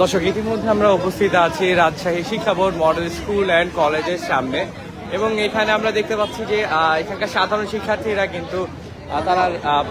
দর্শক, ইতিমধ্যে আমরা উপস্থিত আছি রাজশাহী শিক্ষা বোর্ড মডেল স্কুল অ্যান্ড কলেজের সামনে। এবং এখানে আমরা দেখতে পাচ্ছি যে এখানকার সাধারণ শিক্ষার্থীরা কিন্তু তারা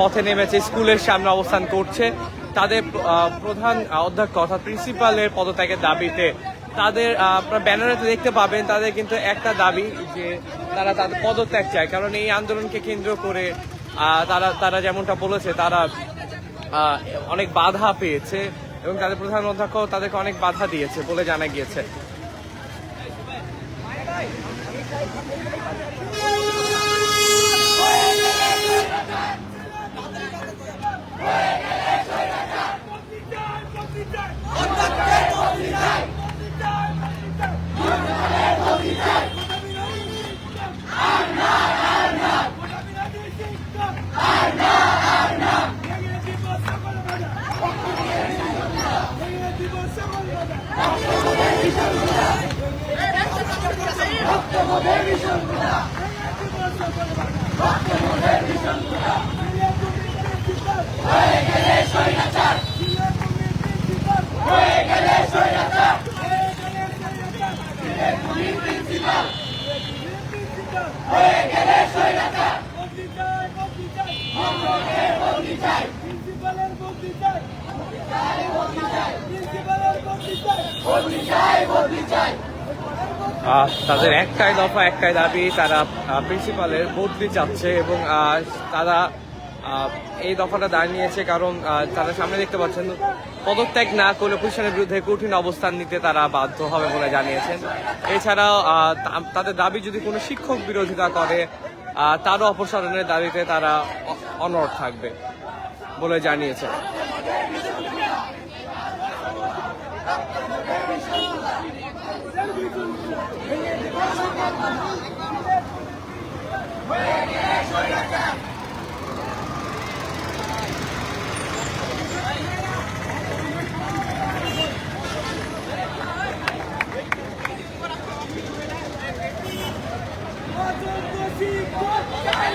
পথে নেমেছে, স্কুলের সামনে অবস্থান করছে। তাদের প্রধান অধ্যক্ষ অর্থাৎ প্রিন্সিপালের পদত্যাগের দাবিতে তাদের আপনারা ব্যানারে দেখতে পাবেন, তাদের কিন্তু একটা দাবি যে তারা তাদের পদত্যাগ চায়। কারণ এই আন্দোলনকে কেন্দ্র করে তারা তারা যেমনটা বলেছে, তারা অনেক বাধা পেয়েছে। এবং তাদের প্রধান অধ্যক্ষ তাদেরকে অনেক বাধা দিয়েছে বলে জানা গিয়েছে। তাদের একটাই দফা, একটাই দাবি, তারা প্রিন্সিপালের বদলি চাচ্ছে এবং তারা এই দফাটা দাঁড়িয়েছে কারণ তারা সামনে দেখতে পাচ্ছেন, পদত্যাগ না করলে প্রতিষ্ঠানের বিরুদ্ধে কঠিন অবস্থান নিতে তারা বাধ্য হবে বলে জানিয়েছেন। এছাড়াও তাদের দাবি যদি কোনো শিক্ষক বিরোধিতা করে তারও অপসারণের দাবিতে তারা অনড় থাকবে বলে জানিয়েছে অযোগ্য শিক্ষক চাই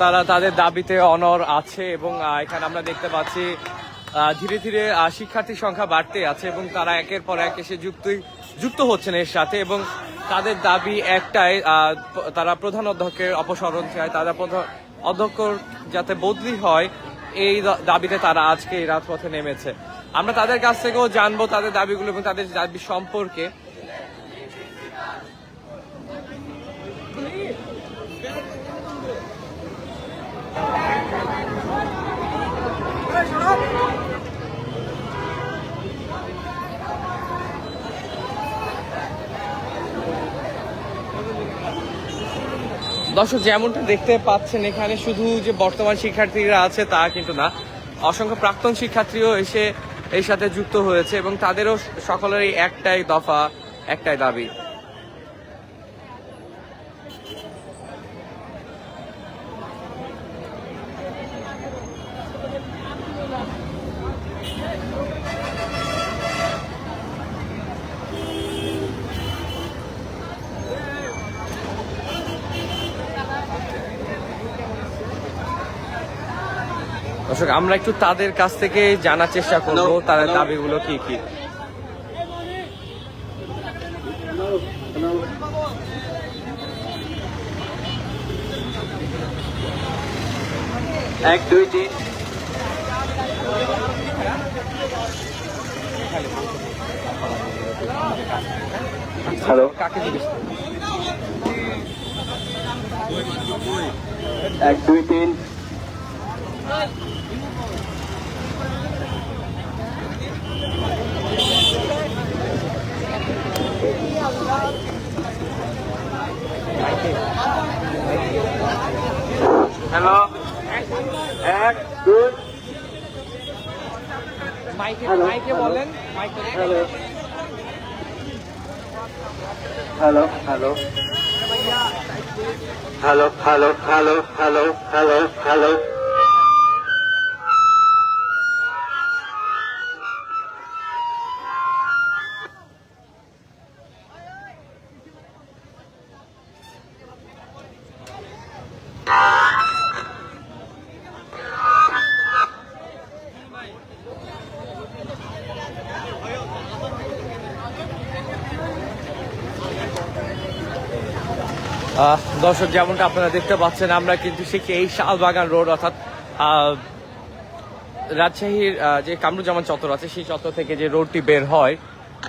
তারা তাদের দাবিতে অনর আছে এবং এখানে আমরা দেখতে পাচ্ছি ধীরে ধীরে শিক্ষার্থীর সংখ্যা বাড়তে আছে এবং তারা একের পর এক এসে যুক্ত যুক্ত হচ্ছেন এর সাথে এবং তাদের দাবি একটাই তারা প্রধান অধ্যক্ষের অপসারণ চায়। তারা প্রধান অধ্যক্ষ যাতে বদলি হয়, এই দাবিতে তারা আজকে এই রাজপথে নেমেছে। আমরা তাদের কাছ থেকেও জানব তাদের দাবিগুলো এবং তাদের দাবি সম্পর্কে। দর্শক, যেমনটা দেখতে পাচ্ছেন এখানে, শুধু যে বর্তমান শিক্ষার্থীরা আছে তা কিন্তু না। অসংখ্য প্রাক্তন শিক্ষার্থীও এসে এর সাথে যুক্ত হয়েছে এবং তাদেরও সকলেরই একটাই দফা, একটাই দাবি। দর্শক আমরা একটু তাদের কাছ থেকে জানার চেষ্টা করব তাদের দাবিগুলো কি কি? এক দুই তিন। হ্যালো কাকে জিজ্ঞেস এক দুই তিন। হ্যালো। এক দুই। মাইকে. বলেন hello. Hello hello hello. Hello hello hello hello hello. দর্শক, যেমনটা আপনারা দেখতে পাচ্ছেন, আমরা কিন্তু সেই এই শালবাগান রোড, অর্থাৎ রাজশাহীর যে কামরুজ্জামান চত্বর আছে, সেই চত্বর থেকে যে রোডটি বের হয়,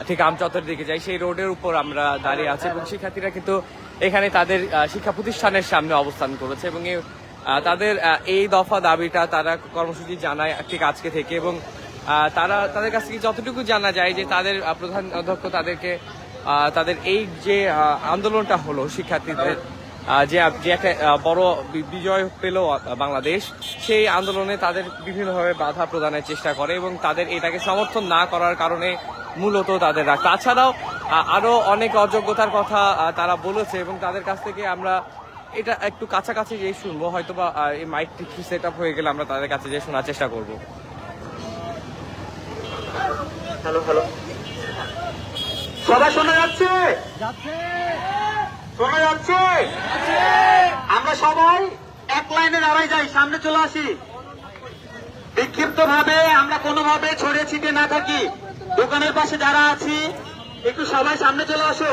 ঠিক আম চত্বরের দিকে যাই, সেই রোডের উপর আমরা দাঁড়িয়ে আছি এবং শিক্ষার্থীরা কিন্তু এখানে তাদের শিক্ষা প্রতিষ্ঠানের সামনে অবস্থান করেছে এবং তাদের এই দফা দাবিটা তারা কর্মসূচি জানায় ঠিক আজকে থেকে এবং তারা তাদের কাছ থেকে যতটুকু জানা যায় যে তাদের প্রধান অধ্যক্ষ তাদেরকে তাদের এই যে আন্দোলনটা হলো শিক্ষার্থীদের যে যে একটা বড় বিজয় পেল বাংলাদেশ, সেই আন্দোলনে তাদের বিভিন্নভাবে বাধা প্রদানের চেষ্টা করে এবং তাদের এটাকে সমর্থন না করার কারণে মূলত তাদের রাগ। তাছাড়াও আরও অনেক অযোগ্যতার কথা তারা বলেছে এবং তাদের কাছ থেকে আমরা এটা একটু কাছাকাছি যে শুনব। হয়তো বা এই মাইকটি সেট আপ হয়ে গেলে আমরা তাদের কাছে যে শোনার চেষ্টা করব। Hello hello. সবাই শোনা যাচ্ছে? শোনা যাচ্ছে? আমরা সবাই এক লাইনে দাঁড়াই যাই সামনে চলে আসি। বিক্ষিপ্ত ভাবে আমরা কোনোভাবে ছড়িয়ে ছিটিয়ে না থাকি। দোকানের পাশে যারা আছি একটু সবাই সামনে চলে আসো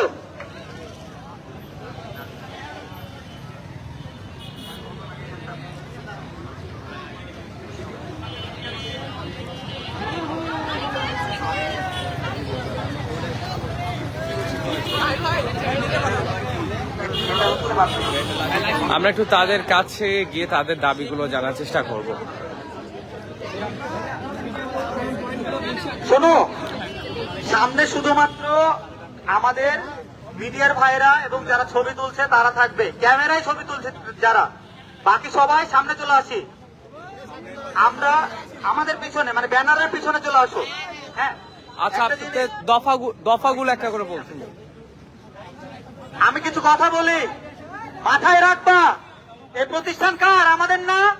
আমরা একটু তাদের কাছে গিয়ে তাদের দাবিগুলো জানার চেষ্টা করব। শোনো সামনে শুধুমাত্র আমাদের মিডিয়ার ভাইরা এবং যারা ছবি তুলছে তারা থাকবে। ক্যামেরায় ছবি তুলছে যারা। বাকি সবাই সামনে চলে আসি। আমরা আমাদের পিছনে মানে ব্যানারের পিছনে চলে আসো। হ্যাঁ? আচ্ছা একটা আপনাদের জিনিস- দফাগুলো দফাগুলো একটা করে বলছেন আমি কিছু কথা বলি। মাথায় রাখবা। এই প্রতিষ্ঠান কার? আমাদের না?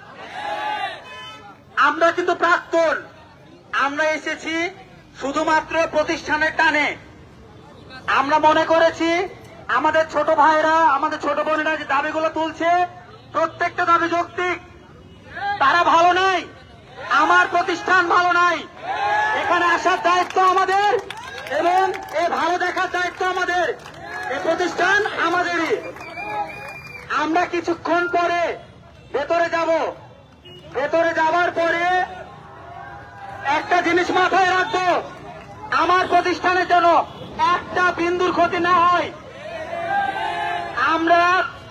আমরা কিন্তু প্রাক্তন। আমরা এসেছি শুধুমাত্র প্রতিষ্ঠানের টানে। আমরা মনে করেছি আমাদের ছোট ভাইরা আমাদের ছোট বোনেরা যে দাবিগুলো তুলছে, প্রত্যেকটা দাবি যৌক্তিক। তারা ভালো নাই। আমার প্রতিষ্ঠান ভালো নাই। এখানে আসার দায়িত্ব আমাদের এবং এই ভালো দেখার দায়িত্ব আমাদের। এই প্রতিষ্ঠান আমাদেরই আমরা কিছুক্ষণ পরে ভেতরে যাব। ভেতরে যাবার পরে একটা জিনিস মাথায় রাখব। আমার প্রতিষ্ঠানের জন্য একটা বিন্দুর ক্ষতি না হয়। আমরা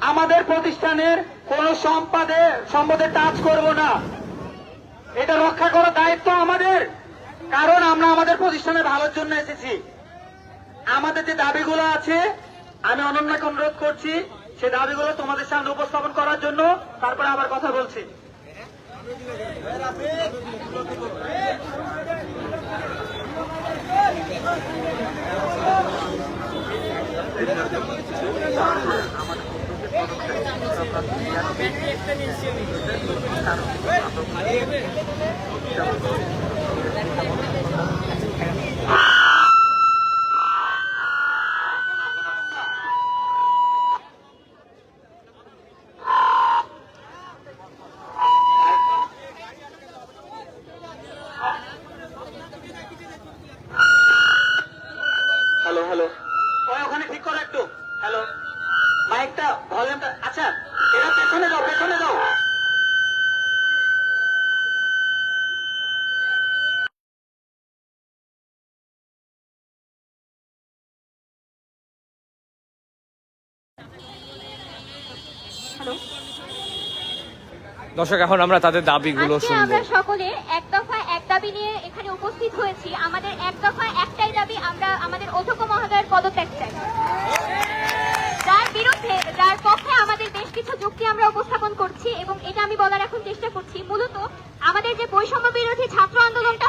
আমাদের প্রতিষ্ঠানের কোন সম্পদে সম্পদে টাচ করব না। এটা রক্ষা করার দায়িত্ব আমাদের, কারণ আমরা আমাদের প্রতিষ্ঠানের ভালোর জন্য এসেছি। আমাদের যে দাবিগুলো আছে, আমি অনন্যাকে অনুরোধ করছি সে দাবিগুলো তোমাদের সামনে উপস্থাপন করার জন্য তারপরে আবার কথা বলছি। আমাদের দর্শক এখন আমরা তাদের দাবিগুলো শুনব। আমরা সকলে এক দফা এক দাবি নিয়ে এখানে উপস্থিত হয়েছি। আমাদের এক দফা একটাই দাবি আমরা আমাদের অধ্যক্ষ মহোদয়ের পদত্যাগ চাই। যার বিরুদ্ধে যার পক্ষে আমাদের বেশ কিছু যুক্তি আমরা উপস্থাপন করছি এবং এটা আমি বলার এখন চেষ্টা করছি। মূলত আমাদের যে বৈষম্য বিরোধী ছাত্র আন্দোলনটা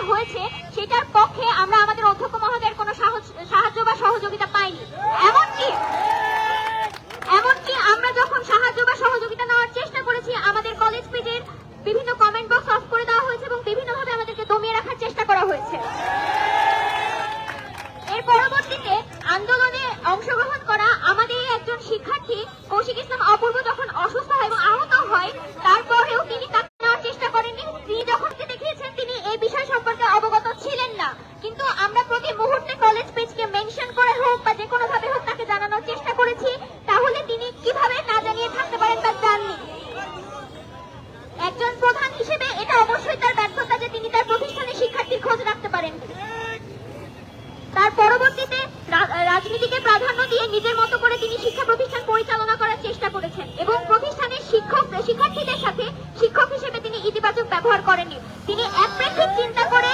ব্যবহার করেননি। তিনি একপ্রেক্ষিক চিন্তা করে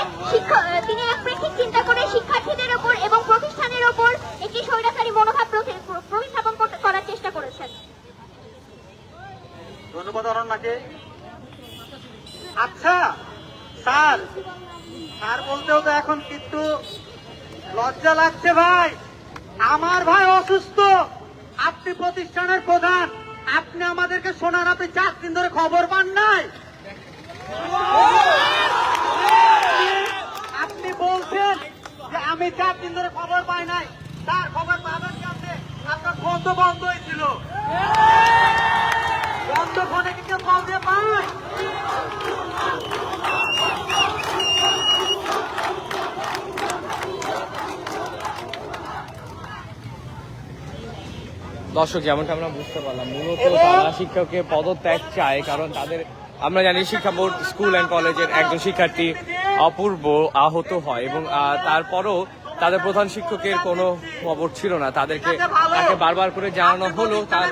তিনি একপ্রেক্ষিক চিন্তা করে শিক্ষার্থীদের ওপর এবং প্রতিষ্ঠানের ওপর একটি স্বৈরাচারী মনোভাব প্রতিস্থাপন করার চেষ্টা করেছেন। ধন্যবাদ আচ্ছা স্যার স্যার বলতেও তো এখন কিন্তু লজ্জা লাগছে ভাই। আমার ভাই অসুস্থ। আপনি প্রতিষ্ঠানের প্রধান। আপনি আমাদেরকে শোনার আপনি চার দিন ধরে খবর পান নাই। আপনি বলছেন যে আমি চার দিন ধরে খবর পাই নাই। তার খবর পাবেন কাছে আপনার ফোন তো বন্ধ হয়েছিল বন্ধ ফোনে কি কেউ কল দিয়ে পায়? দর্শক যেমনটা আমরা বুঝতে পারলাম মূলত তারা শিক্ষকের পদত্যাগ চায় কারণ তাদের আমরা জানি শিক্ষা বোর্ড স্কুল অ্যান্ড কলেজের একজন শিক্ষার্থী অপূর্ব আহত হয় এবং তারপরও তাদের প্রধান শিক্ষকের কোনো খবর ছিল না। তাদেরকে তাকে বারবার করে জানানো হলো। তার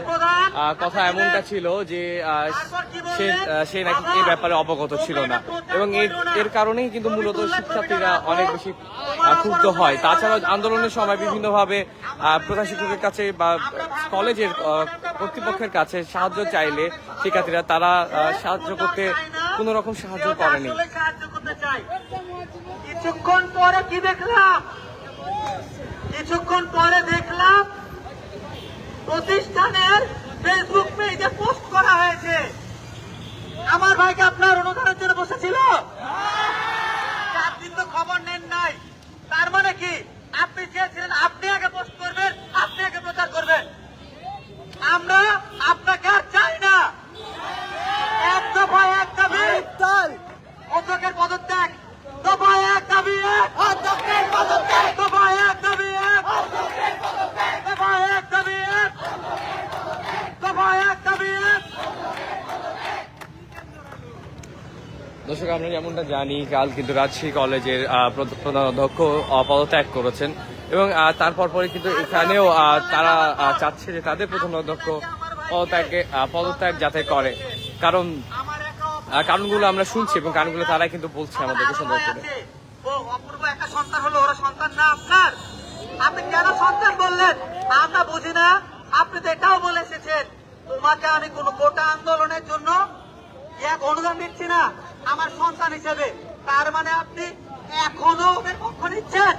কথা এমনটা ছিল যে সে সে নাকি এই ব্যাপারে অবগত ছিল না। এবং এর এর কারণেই কিন্তু মূলত শিক্ষার্থীরা অনেক বেশি ক্ষুব্ধ হয়। তাছাড়াও আন্দোলনের সময় বিভিন্নভাবে প্রধান শিক্ষকের কাছে বা কলেজের কর্তৃপক্ষের কাছে সাহায্য চাইলে শিক্ষার্থীরা তারা সাহায্য করতে কোনো রকম সাহায্য করেনি। কিছুক্ষণ পরে কি দেখলাম? কিছুক্ষণ পরে দেখলাম প্রতিষ্ঠানের ফেসবুক পেজে পোস্ট করা হয়েছে। আমার ভাইকে আপনার অনুদানের জন্য বসেছিল? তো খবর নেন নাই। তার মানে কি? আপনি চেয়েছিলেন আপনি আগে পোস্ট করবেন আপনি আগে প্রচার করবেন আমরা আপনাকে আর চাই না এক দফা এক দাবি অধ্যক্ষের পদত্যাগ দফা এক দাবি এক অধ্যক্ষের পদত্যাগ দফা এক দাবি এক দফা এক দাবি এক দফা এক দাবি এক দর্শক আমরা যেমনটা জানি কাল কিন্তু রাজশাহী কলেজের প্রধান অধ্যক্ষ পদত্যাগ করেছেন। এবং তারপর পরে কিন্তু এখানেও তারা চাচ্ছে যে তাদের প্রধান অধ্যক্ষ পদত্যাগে পদত্যাগ যাতে করে। কারণ কারণগুলো আমরা শুনছি এবং কারণগুলো তারাই কিন্তু বলছে আমাদেরকে সুন্দর করে ও, অপূর্ব একটা সন্তান হলো, ওরা সন্তান না, আপনার। আপনি কেন সন্তান বললেন? আমরা বুঝি না। আপনি তো এটাও বলে এসেছেন। তোমাকে আমি কোন গোটা আন্দোলনের জন্য এক অনুদান দিচ্ছি না। আমার সন্তান হিসেবে। তার মানে আপনি এখনও ওদের পক্ষ নিচ্ছেন?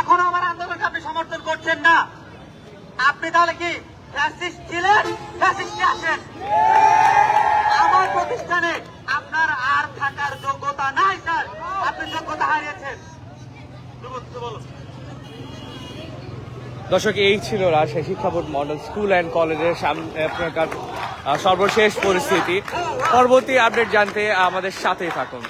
এখনও আমার আন্দোলনকে আপনি সমর্থন করছেন না? আপনি তাহলে কি ফ্যাসিস্ট ছিলেন? আসেন। আমার প্রতিষ্ঠানে আপনার আর থাকার যোগ্যতা নাই, স্যার। আপনি যোগ্যতা হারিয়েছেন। দর্শক, এই ছিল রাজশাহী শিক্ষা বোর্ড মডেল স্কুল অ্যান্ড কলেজের সামনে আপনার সর্বশেষ পরিস্থিতি। পরবর্তী আপডেট জানতে আমাদের সাথেই থাকুন।